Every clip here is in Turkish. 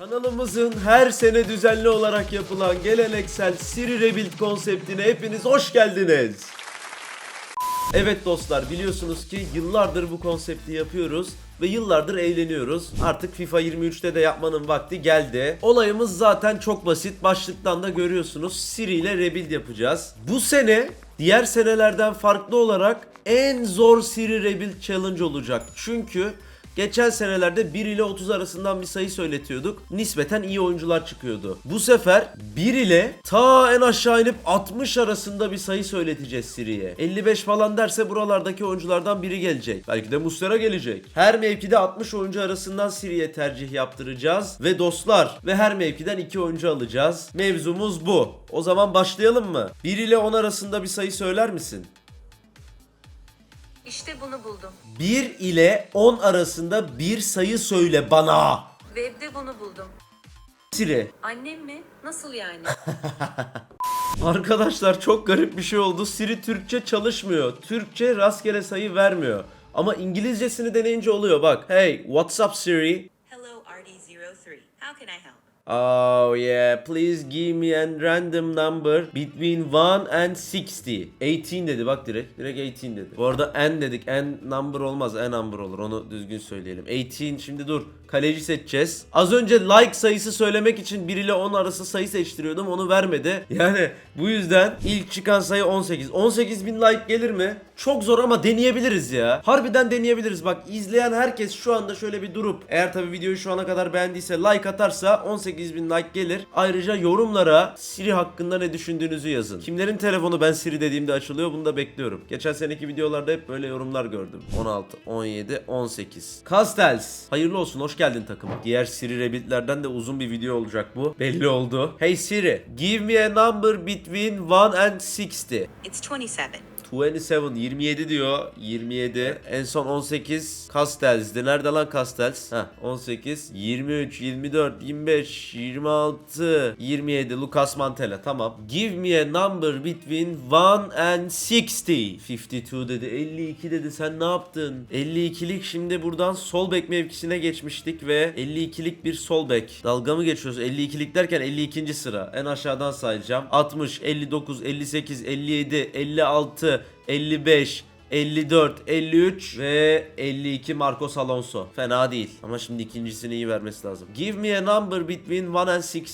Kanalımızın her sene düzenli olarak yapılan geleneksel Siri Rebuild konseptine hepiniz hoş geldiniz. Evet dostlar biliyorsunuz ki yıllardır bu konsepti yapıyoruz ve yıllardır eğleniyoruz. Artık FIFA 23'te de yapmanın vakti geldi. Olayımız zaten çok basit. Başlıktan da görüyorsunuz. Siri ile rebuild yapacağız. Bu sene diğer senelerden farklı olarak en zor Siri rebuild challenge olacak. Çünkü Geçen senelerde 1 ile 30 arasından bir sayı söyletiyorduk. Nispeten iyi oyuncular çıkıyordu. Bu sefer 1 ile ta en aşağı inip 60 arasında bir sayı söyleteceğiz Siri'ye. 55 falan derse buralardaki oyunculardan biri gelecek. Belki de Muslera gelecek. Her mevkide 60 oyuncu arasından Siri'ye tercih yaptıracağız. Ve dostlar ve her mevkiden 2 oyuncu alacağız. Mevzumuz bu. O zaman başlayalım mı? 1 ile 10 arasında bir sayı söyler misin? İşte bunu buldum. 1 ile 10 arasında bir sayı söyle bana. Webde bunu buldum. Siri. Annem mi? Nasıl yani? Arkadaşlar çok garip bir şey oldu. Siri Türkçe çalışmıyor. Türkçe rastgele sayı vermiyor. Ama İngilizcesini deneyince oluyor bak. Hey, what's up Siri? Hello RD03. How can I help? Oh yeah, please give me a random number between 1 and 60. 18 dedi bak direkt. Direkt 18 dedi. Bu arada n dedik. N number olmaz. N number olur. Onu düzgün söyleyelim. 18 şimdi dur. Kaleci seçeceğiz. Az önce like sayısı söylemek için 1 ile 10 arası sayı seçtiriyordum. Onu vermedi. Yani bu yüzden ilk çıkan sayı 18. 18 bin like gelir mi? Çok zor ama deneyebiliriz ya. Harbiden deneyebiliriz. Bak izleyen herkes şu anda şöyle bir durup eğer tabi videoyu şu ana kadar beğendiyse like atarsa 18 bin like gelir. Ayrıca yorumlara Siri hakkında ne düşündüğünüzü yazın. Kimlerin telefonu ben Siri dediğimde açılıyor bunu da bekliyorum. Geçen seneki videolarda hep böyle yorumlar gördüm. 16, 17, 18. Castells. Hayırlı olsun hoş geldin takıma. Diğer Siri Rabbit'lerden de uzun bir video olacak bu. Belli oldu. Hey Siri, give me a number between 1 and 60. It's 27. 27 27 diyor. 27 en son 18 Castells'di. Nerede lan Castells? Heh 18 23 24 25 26 27 Lucas Mantella. Tamam. Give me a number between 1 and 60 52 dedi. 52 dedi. Sen ne yaptın? 52'lik şimdi buradan sol bek mevkisine geçmiştik ve 52'lik bir sol bek. Dalga mı geçiyoruz? 52'lik derken 52. sıra. En aşağıdan sayacağım. 60 59 58 57 56 55 54, 53 ve 52 Marcos Alonso. Fena değil. Ama şimdi ikincisini iyi vermesi lazım. Give me a number between 1 and 60.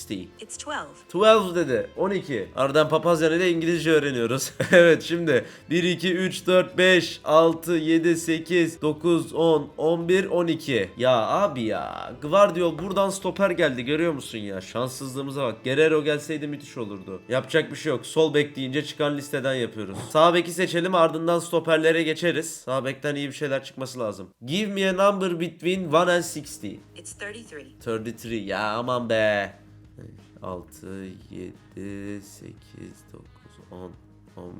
It's 12. 12 dedi. 12. Aradan papazyan ile İngilizce öğreniyoruz. evet şimdi 1, 2, 3, 4, 5, 6, 7, 8, 9, 10, 11, 12. Ya abi ya. Guardiol buradan stoper geldi görüyor musun ya? Şanssızlığımıza bak. Guerrero gelseydi müthiş olurdu. Yapacak bir şey yok. Sol bek deyince çıkan listeden yapıyoruz. Sağ beki seçelim ardından stoperlere geçeriz. Sağ bekten iyi bir şeyler çıkması lazım. Give me a number between 1 and 60. It's 33. 33 ya aman be. 6, 7, 8, 9, 10, 11.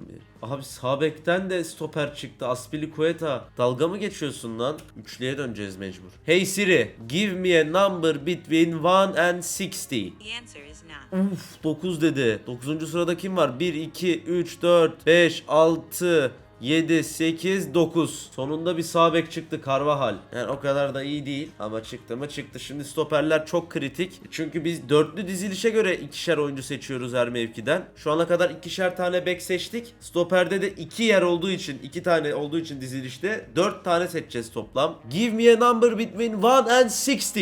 Abi sağ bekten de stoper çıktı. Aspilicueta. Dalga mı geçiyorsun lan? Üçlüye döneceğiz mecbur. Hey Siri, give me a number between 1 and 60. The answer is not. Uf 9 dedi. 9. sırada kim var? 1, 2, 3, 4, 5, 6, 7, 8, 9. Sonunda bir sağ bek çıktı Carvajal. Yani o kadar da iyi değil ama çıktı mı çıktı. Şimdi stoperler çok kritik. Çünkü biz dörtlü dizilişe göre ikişer oyuncu seçiyoruz her mevkiden. Şu ana kadar ikişer tane bek seçtik. Stoperde de iki yer olduğu için, iki tane olduğu için dizilişte dört tane seçeceğiz toplam. Give me a number between 1 and 60.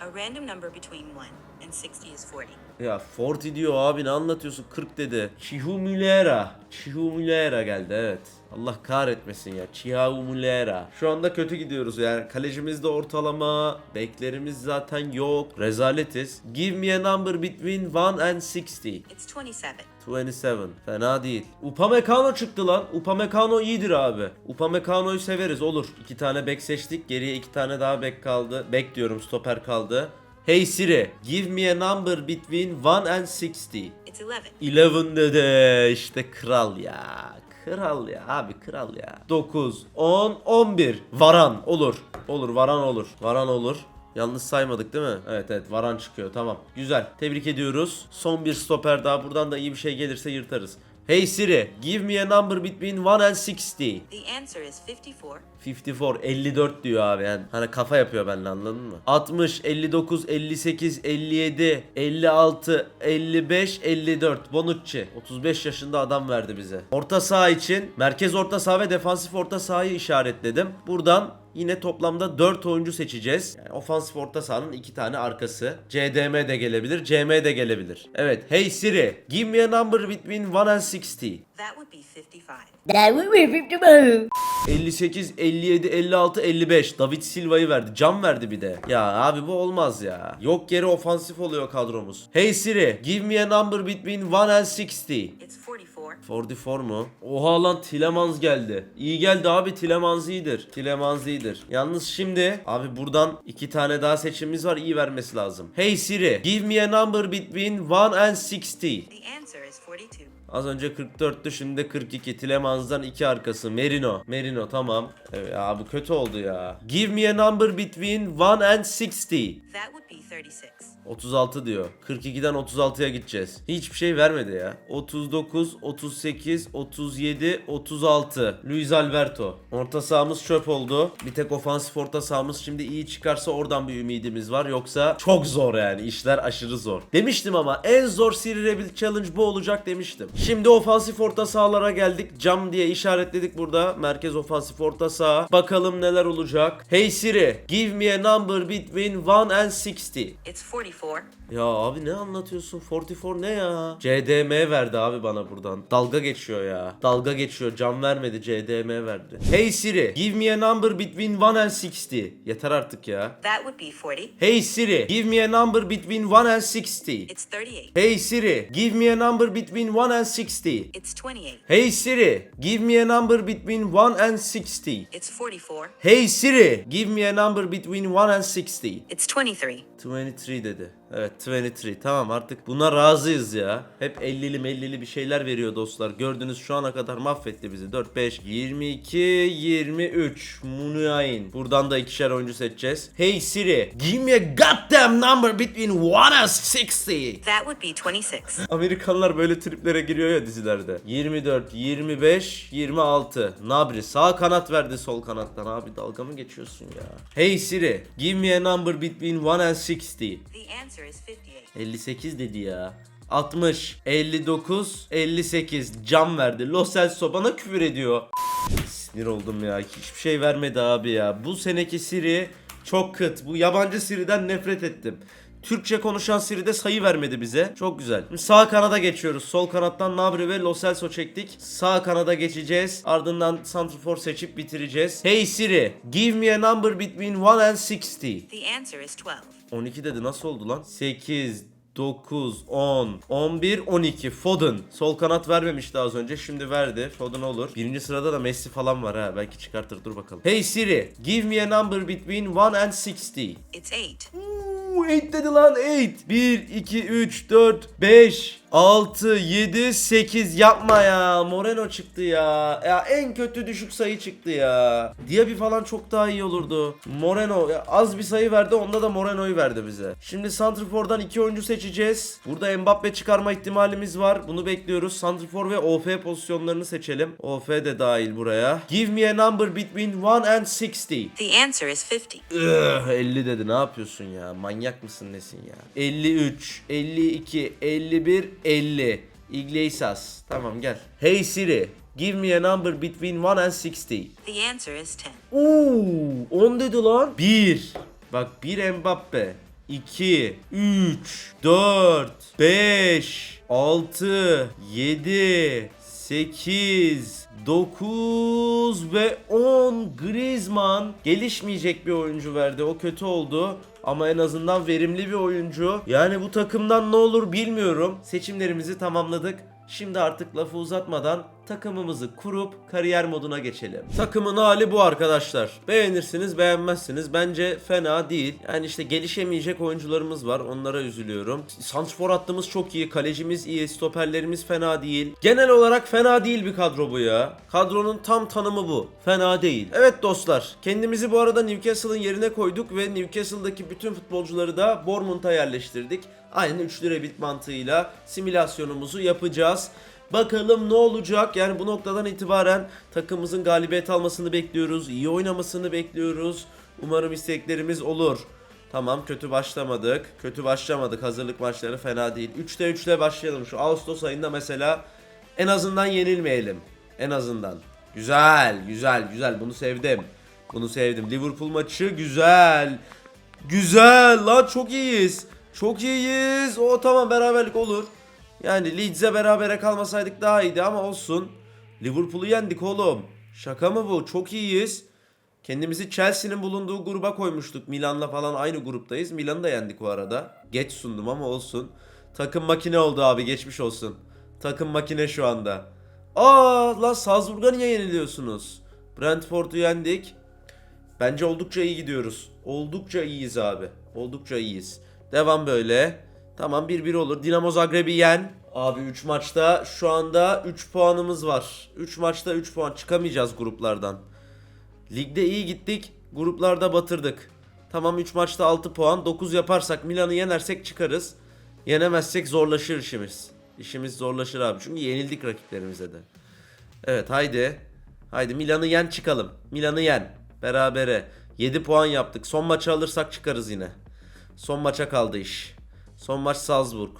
A random number between 1 and 60 is 40. Ya 40 diyor abi ne anlatıyorsun 40 dedi. Chihumulera. Chihumulera geldi evet. Allah kahretmesin ya. Chihumulera. Şu anda kötü gidiyoruz yani. Kalecimiz de ortalama. Beklerimiz zaten yok. Rezaletiz. Give me a number between 1 and 60. It's 27. 27. Fena değil. Upamecano çıktı lan. Upamecano iyidir abi. Upamecano'yu severiz olur. İki tane bek seçtik. Geriye iki tane daha bek kaldı. Bek diyorum stoper kaldı. Hey Siri, give me a number between 1 and 60. It's 11. 11 dedi. İşte kral ya. Kral ya abi kral ya. 9, 10, 11. Varan olur. Olur Varan olur. Varan olur. Yalnız saymadık değil mi? Evet evet Varan çıkıyor tamam. Güzel. Tebrik ediyoruz. Son bir stoper daha. Buradan da iyi bir şey gelirse yırtarız. Hey Siri, give me a number between 1 and 60. The answer is 54. 54, 54 diyor abi yani. Hani kafa yapıyor benimle anladın mı? 60, 59, 58, 57, 56, 55, 54. Bonucci. 35 yaşında adam verdi bize. Orta saha için merkez orta saha ve defansif orta sahayı işaretledim. Buradan Yine toplamda 4 oyuncu seçeceğiz. Yani ofansif orta sahanın 2 tane arkası. CDM de gelebilir, CM de gelebilir. Evet. Hey Siri, give me a number between 1 and 60. That would be 55. That would be 55. 58, 57, 56, 55. David Silva'yı verdi. Cam verdi bir de. Ya abi bu olmaz ya. Yok yere ofansif oluyor kadromuz. Hey Siri, give me a number between 1 and 60. It's 44. 44 mu? Oha lan Tilemans geldi. İyi geldi abi Tilemans iyidir. Tilemans iyidir. Yalnız şimdi abi buradan iki tane daha seçimimiz var iyi vermesi lazım. Hey Siri, give me a number between 1 and 60. The answer is 42. Az önce 44'tü şimdi de 42. Tilemans'dan iki arkası. Merino. Merino tamam. Evet ya bu kötü oldu ya. Give me a number between 1 and 60. That would be 36. 36 diyor. 42'den 36'ya gideceğiz. Hiçbir şey vermedi ya. 39, 38, 37, 36. Luis Alberto. Orta sahamız çöp oldu. Bir tek ofansif orta sahamız şimdi iyi çıkarsa oradan bir ümidimiz var. Yoksa çok zor yani. İşler aşırı zor. Demiştim ama en zor Siri Rebuild Challenge bu olacak demiştim. Şimdi ofansif orta sahalara geldik. Cam diye işaretledik burada. Merkez ofansif orta saha. Bakalım neler olacak. Hey Siri, give me a number between 1 and 60. It's 44. Ya abi ne anlatıyorsun? 44 ne ya? CDM verdi abi bana buradan. Dalga geçiyor ya. Dalga geçiyor. Can vermedi. CDM verdi. Hey Siri, give me a number between 1 and 60. Yeter artık ya. That would be 40. Hey Siri, give me a number between 1 and 60. It's 38. Hey Siri, give me a number between 1 and 60. It's 28. Hey Siri, give me a number between 1 and 60. It's 44. Hey Siri, give me a number between 1 and 60. It's 23. 23 dedi. Evet 23. Tamam artık buna razıyız ya. Hep 50'li 50'li bir şeyler veriyor dostlar. Gördünüz şu ana kadar mahvetti bizi. 4, 5, 22, 23. Munuain. Buradan da ikişer oyuncu seçeceğiz. Hey Siri, give me a goddamn number between 1 and 60. That would be 26. Amerikanlar böyle triplere giriyor ya dizilerde. 24, 25, 26. Nabri sağ kanat verdi sol kanattan. Abi dalga mı geçiyorsun ya? Hey Siri, give me a number between 1 and 60. The answer 58. 58 dedi ya. 60, 59, 58 cam verdi. Lo Celso bana küfür ediyor. Sinir oldum ya. Hiçbir şey vermedi abi ya. Bu seneki Siri çok kıt. Bu yabancı Siri'den nefret ettim. Türkçe konuşan Siri de sayı vermedi bize. Çok güzel. Şimdi sağ kanada geçiyoruz. Sol kanattan Nabri ve Lo Celso çektik. Sağ kanada geçeceğiz. Ardından Santrfor seçip bitireceğiz. Hey Siri, give me a number between 1 and 60. The answer is 12. 12 dedi nasıl oldu lan? 8, 9, 10, 11, 12. Foden. Sol kanat vermemişti az önce. Şimdi verdi. Foden olur. Birinci sırada da Messi falan var ha. Belki çıkartır. Dur bakalım. Hey Siri. Give me a number between 1 and 60. It's 8. Uuu 8 dedi lan 8. 1, 2, 3, 4, 5, 6, 7, 8 yapma ya. Moreno çıktı ya. Ya en kötü düşük sayı çıktı ya. Diaby falan çok daha iyi olurdu. Moreno ya az bir sayı verdi onda da Moreno'yu verdi bize. Şimdi Santrfor'dan iki oyuncu seçeceğiz. Burada Mbappe çıkarma ihtimalimiz var. Bunu bekliyoruz. Santrfor ve OF pozisyonlarını seçelim. OF de dahil buraya. Give me a number between 1 and 60. The answer is 50. Üh, 50 dedi ne yapıyorsun ya manyak mısın nesin ya 53 52 51 50 Iglesias. Tamam gel. Hey Siri give me a number between 1 and 60 The answer is 10. Uuu 10 dedi lan. 1 Bak 1 Mbappe. 2 3 4 5 6 7 8 9 ve 10 Griezmann gelişmeyecek bir oyuncu verdi. O kötü oldu. Ama en azından verimli bir oyuncu. Yani bu takımdan ne olur bilmiyorum. Seçimlerimizi tamamladık. Şimdi artık lafı uzatmadan takımımızı kurup kariyer moduna geçelim. Takımın hali bu arkadaşlar. Beğenirsiniz beğenmezsiniz. Bence fena değil. Yani işte gelişemeyecek oyuncularımız var. Onlara üzülüyorum. Santrfor hattımız çok iyi. Kalecimiz iyi. Stoperlerimiz fena değil. Genel olarak fena değil bir kadro bu ya. Kadronun tam tanımı bu. Fena değil. Evet dostlar. Kendimizi bu arada Newcastle'ın yerine koyduk ve Newcastle'daki bütün futbolcuları da Bournemouth'a yerleştirdik. Aynı 3 lira bit mantığıyla simülasyonumuzu yapacağız. Bakalım ne olacak? Yani bu noktadan itibaren takımımızın galibiyet almasını bekliyoruz. iyi oynamasını bekliyoruz. Umarım isteklerimiz olur. Tamam kötü başlamadık. Kötü başlamadık. Hazırlık maçları fena değil. 3'te 3'te başlayalım. Şu Ağustos ayında mesela en azından yenilmeyelim. En azından. Güzel, güzel, güzel. Bunu sevdim. Bunu sevdim. Liverpool maçı güzel. Güzel lan çok iyiyiz. Çok iyiyiz. O tamam beraberlik olur. Yani Leeds'e berabere kalmasaydık daha iyiydi ama olsun. Liverpool'u yendik oğlum. Şaka mı bu? Çok iyiyiz. Kendimizi Chelsea'nin bulunduğu gruba koymuştuk. Milan'la falan aynı gruptayız. Milan'ı da yendik o arada. Geç sundum ama olsun. Takım makine oldu abi geçmiş olsun. Takım makine şu anda. Aa lan Salzburg'a niye yeniliyorsunuz? Brentford'u yendik. Bence oldukça iyi gidiyoruz. Oldukça iyiyiz abi. Oldukça iyiyiz. Devam böyle. Tamam 1-1 olur. Dinamo Zagreb'i yen. Abi 3 maçta şu anda 3 puanımız var. 3 maçta 3 puan çıkamayacağız gruplardan. Ligde iyi gittik. Gruplarda batırdık. Tamam 3 maçta 6 puan. 9 yaparsak Milan'ı yenersek çıkarız. Yenemezsek zorlaşır işimiz. İşimiz zorlaşır abi. Çünkü yenildik rakiplerimize de. Evet haydi. Haydi Milan'ı yen çıkalım. Milan'ı yen. Berabere. 7 puan yaptık. Son maçı alırsak çıkarız yine. Son maça kaldı iş. Son maç Salzburg.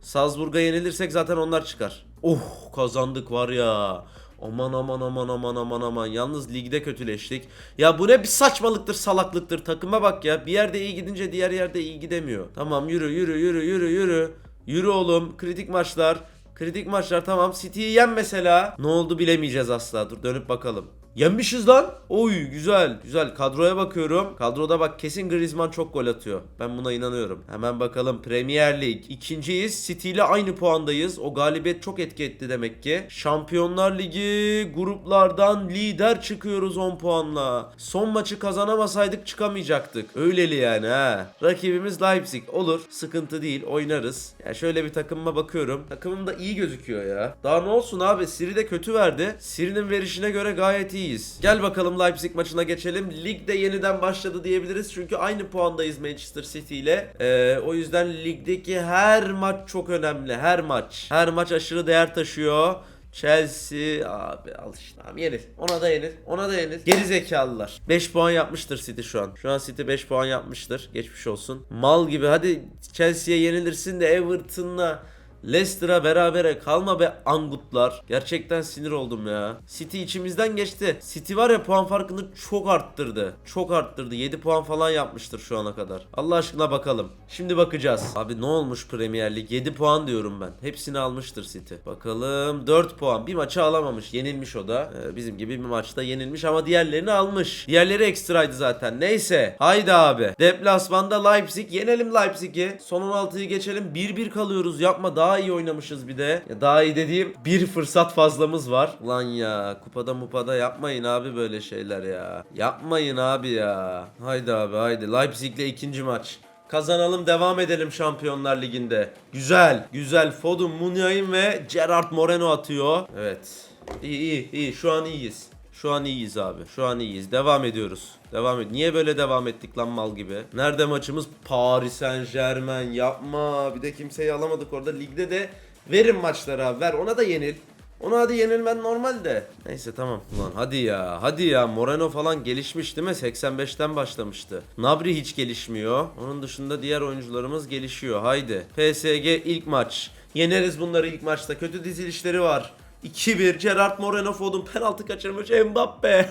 Salzburg'a yenilirsek zaten onlar çıkar. Oh kazandık var ya. Aman aman aman aman aman aman. Yalnız ligde kötüleştik. Ya bu ne bir saçmalıktır salaklıktır. Takıma bak ya. Bir yerde iyi gidince diğer yerde iyi gidemiyor. Tamam yürü yürü yürü yürü yürü. Yürü oğlum. Kritik maçlar. Kritik maçlar tamam. City'yi yen mesela. Ne oldu bilemeyeceğiz asla. Dur dönüp bakalım. Yenmişiz lan. Oy güzel güzel. Kadroya bakıyorum. Kadroda bak kesin Griezmann çok gol atıyor. Ben buna inanıyorum. Hemen bakalım Premier Lig. İkinciyiz. City ile aynı puandayız. O galibiyet çok etki etti demek ki. Şampiyonlar Ligi gruplardan lider çıkıyoruz 10 puanla. Son maçı kazanamasaydık çıkamayacaktık. Öyleli yani ha. Rakibimiz Leipzig. Olur. Sıkıntı değil. Oynarız. Ya şöyle bir takımıma bakıyorum. Takımım da iyi gözüküyor ya. Daha ne olsun abi? Siri de kötü verdi. Siri'nin verişine göre gayet iyiyiz. Gel bakalım Leipzig maçına geçelim. Lig de yeniden başladı diyebiliriz. Çünkü aynı puandayız Manchester City ile. Ee, o yüzden ligdeki her maç çok önemli. Her maç. Her maç aşırı değer taşıyor. Chelsea abi al işte abi yenir. Ona da yenir. Ona da yenir. Geri zekalılar. 5 puan yapmıştır City şu an. Şu an City 5 puan yapmıştır. Geçmiş olsun. Mal gibi hadi Chelsea'ye yenilirsin de Everton'la Leicester'a berabere kalma be angutlar. Gerçekten sinir oldum ya. City içimizden geçti. City var ya puan farkını çok arttırdı. Çok arttırdı. 7 puan falan yapmıştır şu ana kadar. Allah aşkına bakalım. Şimdi bakacağız. Abi ne olmuş Premier Lig? 7 puan diyorum ben. Hepsini almıştır City. Bakalım 4 puan. Bir maçı alamamış. Yenilmiş o da. Ee, bizim gibi bir maçta yenilmiş ama diğerlerini almış. Diğerleri ekstraydı zaten. Neyse. Haydi abi. Deplasmanda Leipzig. Yenelim Leipzig'i. Son 16'yı geçelim. 1-1 kalıyoruz. Yapma daha iyi oynamışız bir de. Ya daha iyi dediğim bir fırsat fazlamız var. Lan ya kupada mupada yapmayın abi böyle şeyler ya. Yapmayın abi ya. Haydi abi haydi. Leipzig'le ikinci maç. Kazanalım devam edelim Şampiyonlar Ligi'nde. Güzel güzel. Foden, Muniain ve Gerard Moreno atıyor. Evet. İyi iyi iyi şu an iyiyiz. Şu an iyiyiz abi. Şu an iyiyiz. Devam ediyoruz. Devam et. Niye böyle devam ettik lan mal gibi? Nerede maçımız? Paris Saint Germain. Yapma. Bir de kimseyi alamadık orada. Ligde de verin maçları abi. Ver ona da yenil. Ona hadi yenilmen normal de. Neyse tamam. Ulan hadi ya. Hadi ya. Moreno falan gelişmiş değil mi? 85'ten başlamıştı. Nabri hiç gelişmiyor. Onun dışında diğer oyuncularımız gelişiyor. Haydi. PSG ilk maç. Yeneriz bunları ilk maçta. Kötü dizilişleri var. 2-1 Gerard Moreno Foden penaltı kaçırmış Mbappe.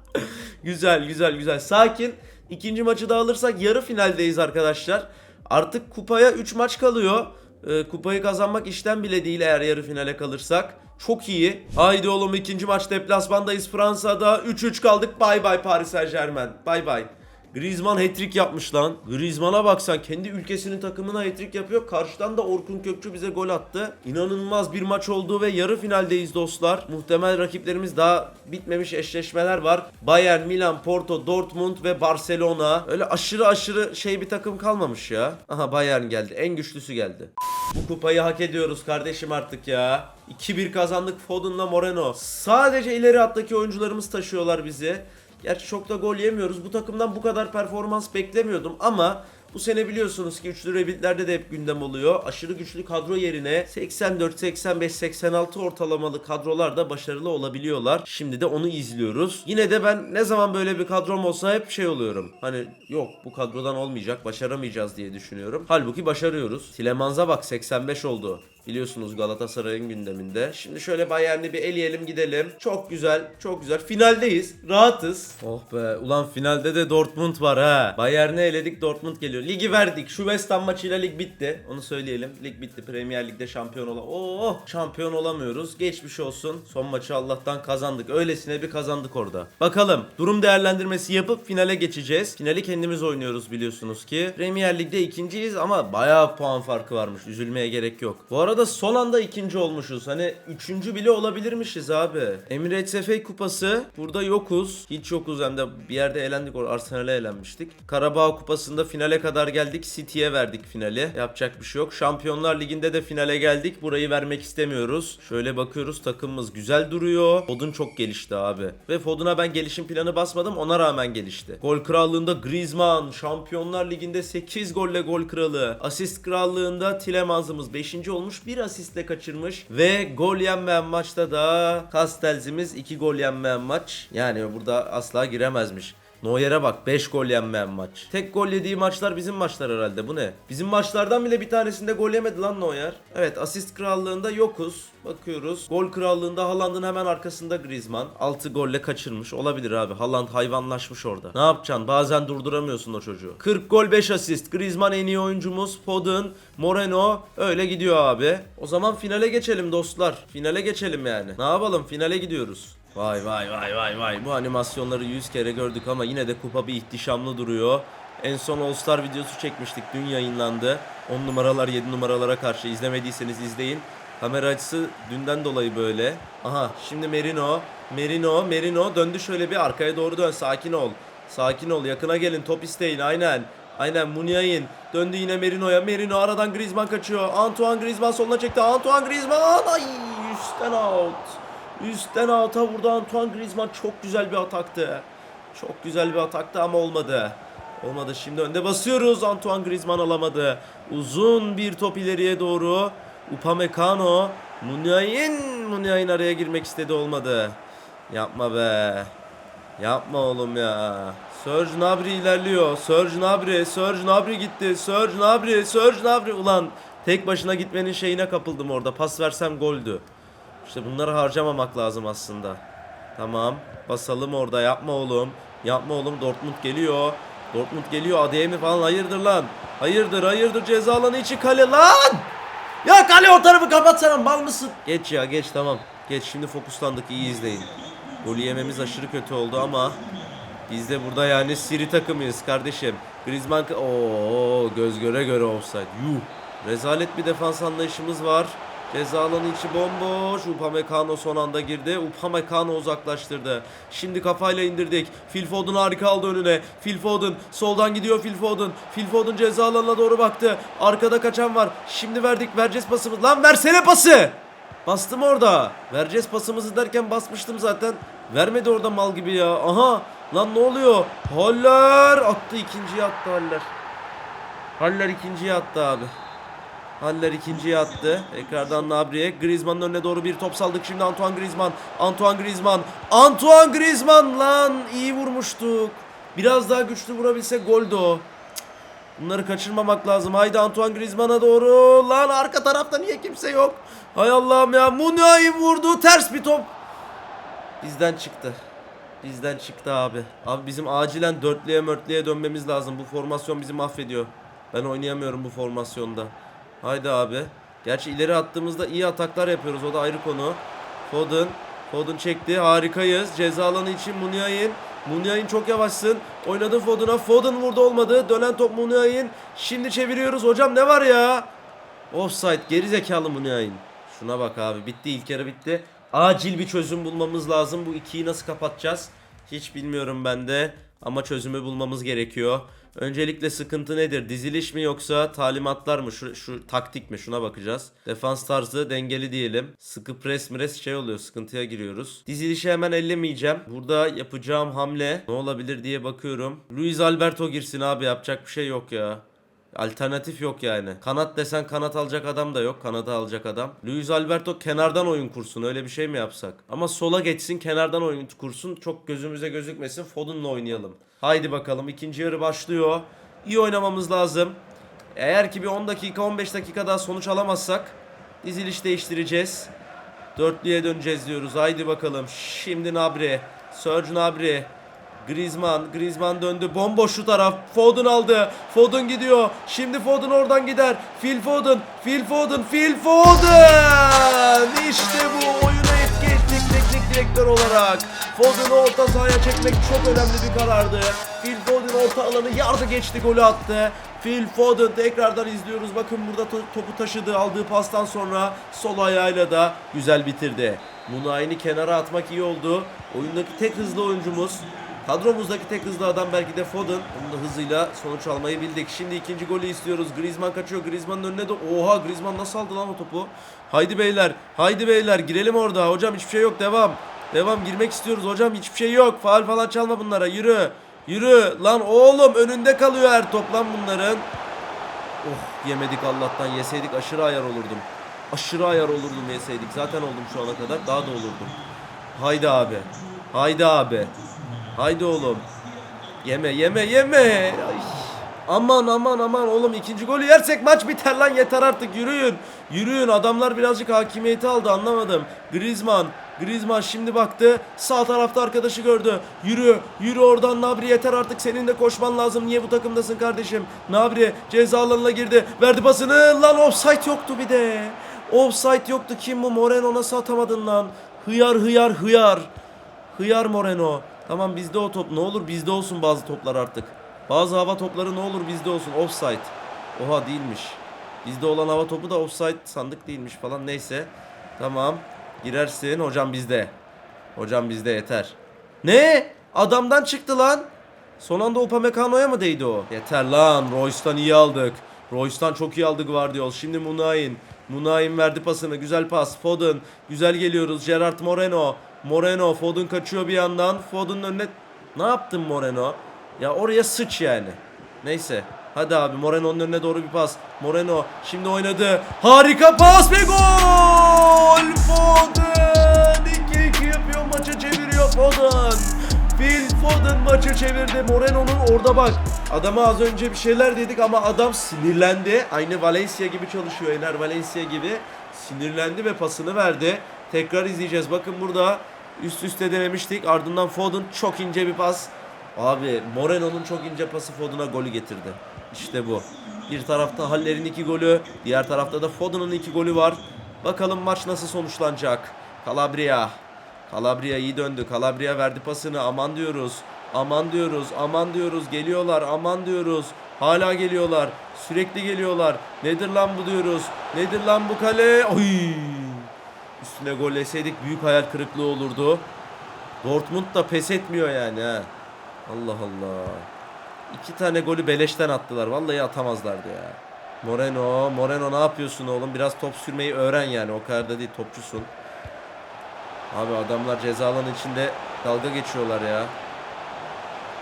güzel güzel güzel. Sakin. İkinci maçı da alırsak yarı finaldeyiz arkadaşlar. Artık kupaya 3 maç kalıyor. Ee, kupayı kazanmak işten bile değil eğer yarı finale kalırsak. Çok iyi. Haydi oğlum ikinci maç deplasmandayız Fransa'da. 3-3 kaldık. Bay bay Paris Saint Germain. Bay bay. Griezmann hat-trick yapmış lan. Griezmann'a baksan kendi ülkesinin takımına hat-trick yapıyor. Karşıdan da Orkun Kökçü bize gol attı. İnanılmaz bir maç oldu ve yarı finaldeyiz dostlar. Muhtemel rakiplerimiz daha bitmemiş eşleşmeler var. Bayern, Milan, Porto, Dortmund ve Barcelona. Öyle aşırı aşırı şey bir takım kalmamış ya. Aha Bayern geldi. En güçlüsü geldi. Bu kupayı hak ediyoruz kardeşim artık ya. 2-1 kazandık Foden'la Moreno. Sadece ileri hattaki oyuncularımız taşıyorlar bizi. Gerçi çok da gol yemiyoruz. Bu takımdan bu kadar performans beklemiyordum ama Bu sene biliyorsunuz ki üçlü rebuild'lerde de hep gündem oluyor. Aşırı güçlü kadro yerine 84, 85, 86 ortalamalı kadrolar da başarılı olabiliyorlar. Şimdi de onu izliyoruz. Yine de ben ne zaman böyle bir kadrom olsa hep şey oluyorum. Hani yok bu kadrodan olmayacak, başaramayacağız diye düşünüyorum. Halbuki başarıyoruz. Tilemanz'a bak 85 oldu. Biliyorsunuz Galatasaray'ın gündeminde. Şimdi şöyle Bayern'i bir eleyelim gidelim. Çok güzel, çok güzel. Finaldeyiz. Rahatız. Oh be. Ulan finalde de Dortmund var ha. Bayern'i eledik Dortmund geliyor. Ligi verdik. Şu West Ham maçıyla lig bitti. Onu söyleyelim. Lig bitti. Premier Lig'de şampiyon ola. Oh, şampiyon olamıyoruz. Geçmiş olsun. Son maçı Allah'tan kazandık. Öylesine bir kazandık orada. Bakalım. Durum değerlendirmesi yapıp finale geçeceğiz. Finali kendimiz oynuyoruz biliyorsunuz ki. Premier Lig'de ikinciyiz ama bayağı puan farkı varmış. Üzülmeye gerek yok. Bu arada son anda ikinci olmuşuz. Hani üçüncü bile olabilirmişiz abi. Emirates FA Kupası. Burada yokuz. Hiç yokuz hem de bir yerde elendik. Arsenal'e elenmiştik. Karabağ Kupası'nda finale kadar geldik. City'ye verdik finali. Yapacak bir şey yok. Şampiyonlar Ligi'nde de finale geldik. Burayı vermek istemiyoruz. Şöyle bakıyoruz takımımız güzel duruyor. Foden çok gelişti abi. Ve Foden'a ben gelişim planı basmadım. Ona rağmen gelişti. Gol krallığında Griezmann. Şampiyonlar Ligi'nde 8 golle gol kralı. Asist krallığında Tilemans'ımız 5. olmuş. Bir asistle kaçırmış. Ve gol yenmeyen maçta da Castells'imiz 2 gol yenmeyen maç. Yani burada asla giremezmiş. Neuer'e bak 5 gol yenmeyen maç. Tek gol yediği maçlar bizim maçlar herhalde. Bu ne? Bizim maçlardan bile bir tanesinde gol yemedi lan Neuer. Evet asist krallığında yokuz. Bakıyoruz. Gol krallığında Haaland'ın hemen arkasında Griezmann. 6 golle kaçırmış. Olabilir abi. Haaland hayvanlaşmış orada. Ne yapacaksın? Bazen durduramıyorsun o çocuğu. 40 gol 5 asist. Griezmann en iyi oyuncumuz. Foden, Moreno öyle gidiyor abi. O zaman finale geçelim dostlar. Finale geçelim yani. Ne yapalım? Finale gidiyoruz. Vay vay vay vay vay. Bu animasyonları 100 kere gördük ama yine de kupa bir ihtişamlı duruyor. En son All Star videosu çekmiştik. Dün yayınlandı. 10 numaralar 7 numaralara karşı izlemediyseniz izleyin. Kamera açısı dünden dolayı böyle. Aha şimdi Merino. Merino, Merino döndü şöyle bir arkaya doğru dön. Sakin ol. Sakin ol. Yakına gelin. Top isteyin. Aynen. Aynen Muniain döndü yine Merino'ya. Merino aradan Griezmann kaçıyor. Antoine Griezmann soluna çekti. Antoine Griezmann ay üstten out. Üstten out'a vurdu Antoine Griezmann. Çok güzel bir ataktı. Çok güzel bir ataktı ama olmadı. Olmadı. Şimdi önde basıyoruz. Antoine Griezmann alamadı. Uzun bir top ileriye doğru. Upamecano. Muniain. Muniain araya girmek istedi olmadı. Yapma be. Yapma oğlum ya. Serge Gnabry ilerliyor. Serge Gnabry, Serge Gnabry gitti. Serge Gnabry, Serge Gnabry. Ulan tek başına gitmenin şeyine kapıldım orada. Pas versem goldü. İşte bunları harcamamak lazım aslında. Tamam. Basalım orada. Yapma oğlum. Yapma oğlum. Dortmund geliyor. Dortmund geliyor. ADM'i falan hayırdır lan. Hayırdır hayırdır ceza alanı içi kale lan. Ya kale o tarafı kapatsana mal mısın? Geç ya geç tamam. Geç şimdi fokuslandık iyi izleyin. Golü yememiz aşırı kötü oldu ama biz de burada yani Siri takımıyız kardeşim. Griezmann o göz göre göre offside. Yuh. Rezalet bir defans anlayışımız var. Ceza alanı içi bomboş. Upamecano son anda girdi. Upamecano uzaklaştırdı. Şimdi kafayla indirdik. Phil Foden harika aldı önüne. Phil Foden soldan gidiyor Phil Foden. Phil Foden ceza alanına doğru baktı. Arkada kaçan var. Şimdi verdik. Vereceğiz pasımız. Lan versene pası. Bastım orada. Vereceğiz pasımızı derken basmıştım zaten. Vermedi orada mal gibi ya. Aha. Lan ne oluyor? Haller attı ikinciye attı Haller. Haller ikinciye attı abi. Haller ikinciye attı. Tekrardan Nabri'ye. Griezmann'ın önüne doğru bir top saldık. Şimdi Antoine Griezmann. Antoine Griezmann. Antoine Griezmann lan. iyi vurmuştuk. Biraz daha güçlü vurabilse goldü o. Bunları kaçırmamak lazım. Haydi Antoine Griezmann'a doğru. Lan arka tarafta niye kimse yok? Hay Allah'ım ya. Muniain vurdu. Ters bir top. Bizden çıktı. Bizden çıktı abi. Abi bizim acilen dörtlüye mörtlüye dönmemiz lazım. Bu formasyon bizi mahvediyor. Ben oynayamıyorum bu formasyonda. Haydi abi. Gerçi ileri attığımızda iyi ataklar yapıyoruz. O da ayrı konu. Foden. Foden çekti. Harikayız. Ceza alanı için Muniain. Muniain çok yavaşsın. Oynadı Foden'a. Foden vurdu olmadı. Dönen top Muniain. Şimdi çeviriyoruz. Hocam ne var ya? Offside. Geri zekalı Muniain. Şuna bak abi. Bitti. ilk yarı bitti. Acil bir çözüm bulmamız lazım. Bu ikiyi nasıl kapatacağız? Hiç bilmiyorum ben de. Ama çözümü bulmamız gerekiyor. Öncelikle sıkıntı nedir? Diziliş mi yoksa talimatlar mı? Şu, şu taktik mi? Şuna bakacağız. Defans tarzı dengeli diyelim. Sıkı pres mres şey oluyor. Sıkıntıya giriyoruz. Dizilişi hemen ellemeyeceğim. Burada yapacağım hamle ne olabilir diye bakıyorum. Luis Alberto girsin abi. Yapacak bir şey yok ya. Alternatif yok yani. Kanat desen kanat alacak adam da yok. Kanada alacak adam. Luis Alberto kenardan oyun kursun. Öyle bir şey mi yapsak? Ama sola geçsin kenardan oyun kursun. Çok gözümüze gözükmesin. Foden'la oynayalım. Haydi bakalım. ikinci yarı başlıyor. İyi oynamamız lazım. Eğer ki bir 10 dakika 15 dakika daha sonuç alamazsak diziliş değiştireceğiz. Dörtlüye döneceğiz diyoruz. Haydi bakalım. Şimdi Nabri. Serge Nabri. Griezmann. Griezmann döndü. Bomboş şu taraf. Foden aldı. Foden gidiyor. Şimdi Foden oradan gider. Phil Foden. Phil Foden. Phil Foden. İşte bu oyuna etki ettik teknik direktör olarak. Foden'ı orta sahaya çekmek çok önemli bir karardı. Phil Foden orta alanı yardı geçti golü attı. Phil Foden tekrardan izliyoruz. Bakın burada to- topu taşıdı. Aldığı pastan sonra sol ayağıyla da güzel bitirdi. Munayini kenara atmak iyi oldu. Oyundaki tek hızlı oyuncumuz. Kadromuzdaki tek hızlı adam belki de Foden. Onun da hızıyla sonuç almayı bildik. Şimdi ikinci golü istiyoruz. Griezmann kaçıyor. Griezmann'ın önüne de oha Griezmann nasıl aldı lan o topu? Haydi beyler. Haydi beyler girelim orada. Hocam hiçbir şey yok. Devam. Devam girmek istiyoruz hocam. Hiçbir şey yok. Faal falan çalma bunlara. Yürü. Yürü. Lan oğlum önünde kalıyor her toplam bunların. Oh yemedik Allah'tan. Yeseydik aşırı ayar olurdum. Aşırı ayar olurdum yeseydik. Zaten oldum şu ana kadar. Daha da olurdum. Haydi abi. Haydi abi. Haydi oğlum. Yeme yeme yeme. Ay. Aman aman aman oğlum ikinci golü yersek maç biter lan yeter artık yürüyün. Yürüyün adamlar birazcık hakimiyeti aldı anlamadım. Griezmann Griezmann şimdi baktı sağ tarafta arkadaşı gördü. Yürü yürü oradan Nabri yeter artık senin de koşman lazım. Niye bu takımdasın kardeşim? Nabri ceza alanına girdi. Verdi pasını lan offside yoktu bir de. Offside yoktu kim bu Moreno nasıl atamadın lan? Hıyar hıyar hıyar. Hıyar Moreno. Tamam bizde o top. Ne olur bizde olsun bazı toplar artık. Bazı hava topları ne olur bizde olsun. Offside. Oha değilmiş. Bizde olan hava topu da offside sandık değilmiş falan. Neyse. Tamam. Girersin. Hocam bizde. Hocam bizde yeter. Ne? Adamdan çıktı lan. Son anda Upamecano'ya mı değdi o? Yeter lan. Royce'tan iyi aldık. Royce'tan çok iyi aldık Guardiol. Şimdi Munayin. Munayin verdi pasını. Güzel pas. Foden. Güzel geliyoruz. Gerard Moreno. Moreno. Foden kaçıyor bir yandan. Foden'ın önüne... Ne yaptın Moreno? Ya oraya sıç yani. Neyse. Hadi abi Moreno'nun önüne doğru bir pas. Moreno şimdi oynadı. Harika pas ve gol! Foden 2-2 yapıyor maçı çeviriyor Foden. Phil Foden maçı çevirdi. Moreno'nun orada bak. Adama az önce bir şeyler dedik ama adam sinirlendi. Aynı Valencia gibi çalışıyor. Ener Valencia gibi. Sinirlendi ve pasını verdi. Tekrar izleyeceğiz. Bakın burada üst üste denemiştik. Ardından Foden çok ince bir pas. Abi Moreno'nun çok ince pası Foden'a golü getirdi. İşte bu. Bir tarafta Haller'in iki golü, diğer tarafta da Foden'ın iki golü var. Bakalım maç nasıl sonuçlanacak. Calabria. Calabria iyi döndü. Calabria verdi pasını. Aman diyoruz. Aman diyoruz. Aman diyoruz. Geliyorlar. Aman diyoruz. Hala geliyorlar. Sürekli geliyorlar. Nedir lan bu diyoruz. Nedir lan bu kale? Oy. Üstüne gol yeseydik büyük hayal kırıklığı olurdu. Dortmund da pes etmiyor yani ha. Allah Allah. İki tane golü beleşten attılar. Vallahi atamazlardı ya. Moreno, Moreno ne yapıyorsun oğlum? Biraz top sürmeyi öğren yani. O kadar da değil topçusun. Abi adamlar ceza alanı içinde dalga geçiyorlar ya.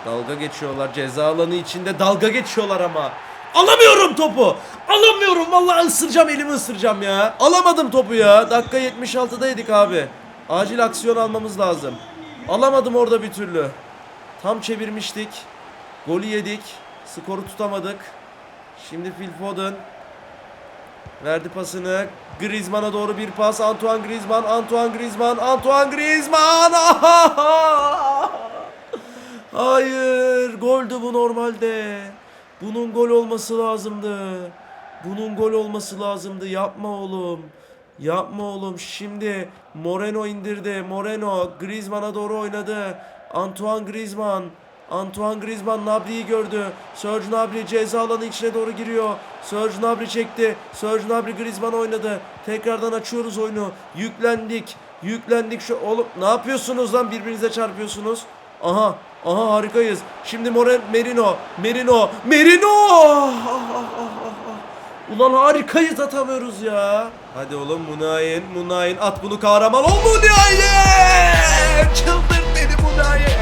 Dalga geçiyorlar. Ceza alanı içinde dalga geçiyorlar ama. Alamıyorum topu. Alamıyorum. Vallahi ısıracağım elimi ısıracağım ya. Alamadım topu ya. Dakika 76'daydık abi. Acil aksiyon almamız lazım. Alamadım orada bir türlü. Tam çevirmiştik. Golü yedik. Skoru tutamadık. Şimdi Phil Foden verdi pasını. Griezmann'a doğru bir pas. Antoine Griezmann, Antoine Griezmann, Antoine Griezmann. Hayır, goldü bu normalde. Bunun gol olması lazımdı. Bunun gol olması lazımdı. Yapma oğlum. Yapma oğlum. Şimdi Moreno indirdi. Moreno Griezmann'a doğru oynadı. Antoine Griezmann. Antoine Griezmann Nabri'yi gördü. Serge Gnabry ceza alanı içine doğru giriyor. Serge Gnabry çekti. Serge Gnabry Griezmann oynadı. Tekrardan açıyoruz oyunu. Yüklendik. Yüklendik şu oğlum ne yapıyorsunuz lan birbirinize çarpıyorsunuz. Aha aha harikayız. Şimdi Moren Merino Merino Merino. Ah, ah, ah, ah. Ulan harikayız atamıyoruz ya. Hadi oğlum Munayin Munayin at bunu kahraman ol Munayin. Çıldır beni Munayin.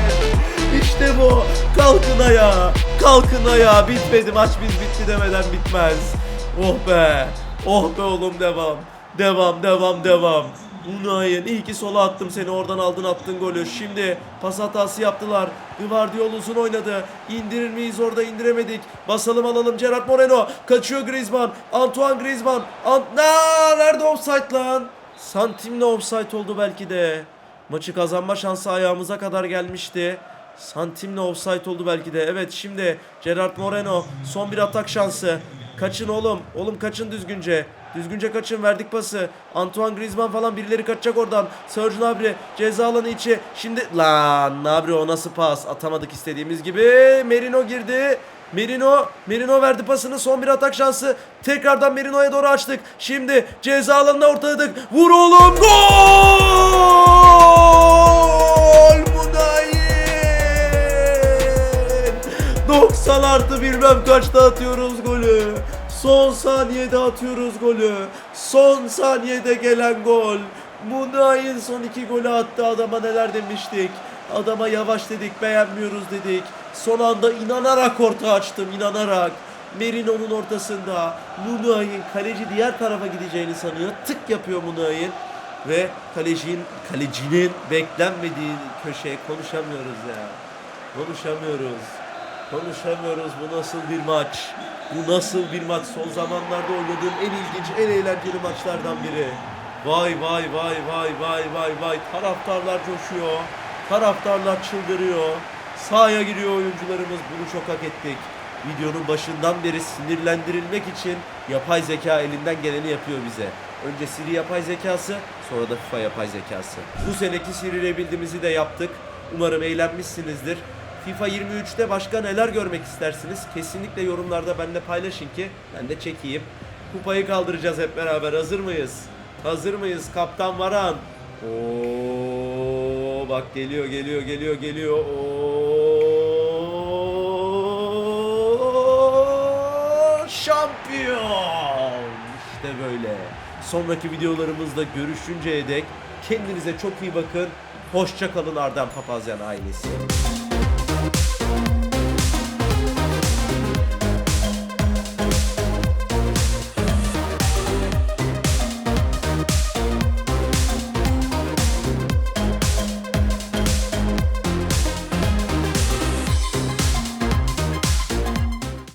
İşte bu. Kalkın ayağa. Kalkın ayağa. Bitmedi maç biz bitti demeden bitmez. Oh be. Oh be oğlum devam. Devam devam devam. Unay'ın iyi ki sola attım seni oradan aldın attın golü. Şimdi pas hatası yaptılar. Gvardiol uzun oynadı. İndirir miyiz orada indiremedik. Basalım alalım Gerard Moreno. Kaçıyor Griezmann. Antoine Griezmann. Ant Na, nerede offside lan? Santimle offside oldu belki de. Maçı kazanma şansı ayağımıza kadar gelmişti. Santimle offside oldu belki de. Evet şimdi Gerard Moreno son bir atak şansı. Kaçın oğlum. Oğlum kaçın düzgünce. Düzgünce kaçın verdik pası. Antoine Griezmann falan birileri kaçacak oradan. Serge Gnabry ceza alanı içi. Şimdi lan Gnabry o nasıl pas? Atamadık istediğimiz gibi. Merino girdi. Merino, Merino verdi pasını. Son bir atak şansı. Tekrardan Merino'ya doğru açtık. Şimdi ceza alanına ortaladık. Vur oğlum. Gol! Munayin! 90 artı bilmem kaçta atıyoruz golü. Son saniyede atıyoruz golü. Son saniyede gelen gol. Munayin son iki golü attı adama neler demiştik. Adama yavaş dedik beğenmiyoruz dedik. Son anda inanarak orta açtım inanarak. Merino'nun ortasında Munayin kaleci diğer tarafa gideceğini sanıyor. Tık yapıyor Munayin. Ve kalecinin, kalecinin beklenmediği köşeye konuşamıyoruz ya. Konuşamıyoruz. Konuşamıyoruz. Bu nasıl bir maç? Bu nasıl bir maç? Son zamanlarda oynadığım en ilginç, en eğlenceli maçlardan biri. Vay vay vay vay vay vay vay. Taraftarlar coşuyor. Taraftarlar çıldırıyor. Sahaya giriyor oyuncularımız. Bunu çok hak ettik. Videonun başından beri sinirlendirilmek için yapay zeka elinden geleni yapıyor bize. Önce Siri yapay zekası, sonra da FIFA yapay zekası. Bu seneki Siri Rebuild'imizi de yaptık. Umarım eğlenmişsinizdir. FIFA 23'te başka neler görmek istersiniz? Kesinlikle yorumlarda benimle paylaşın ki ben de çekeyim. Kupayı kaldıracağız hep beraber. Hazır mıyız? Hazır mıyız? Kaptan Varan. Oo bak geliyor geliyor geliyor geliyor. Oo şampiyon. İşte böyle. Sonraki videolarımızda görüşünceye dek kendinize çok iyi bakın. Hoşça kalın Arden Papazyan ailesi.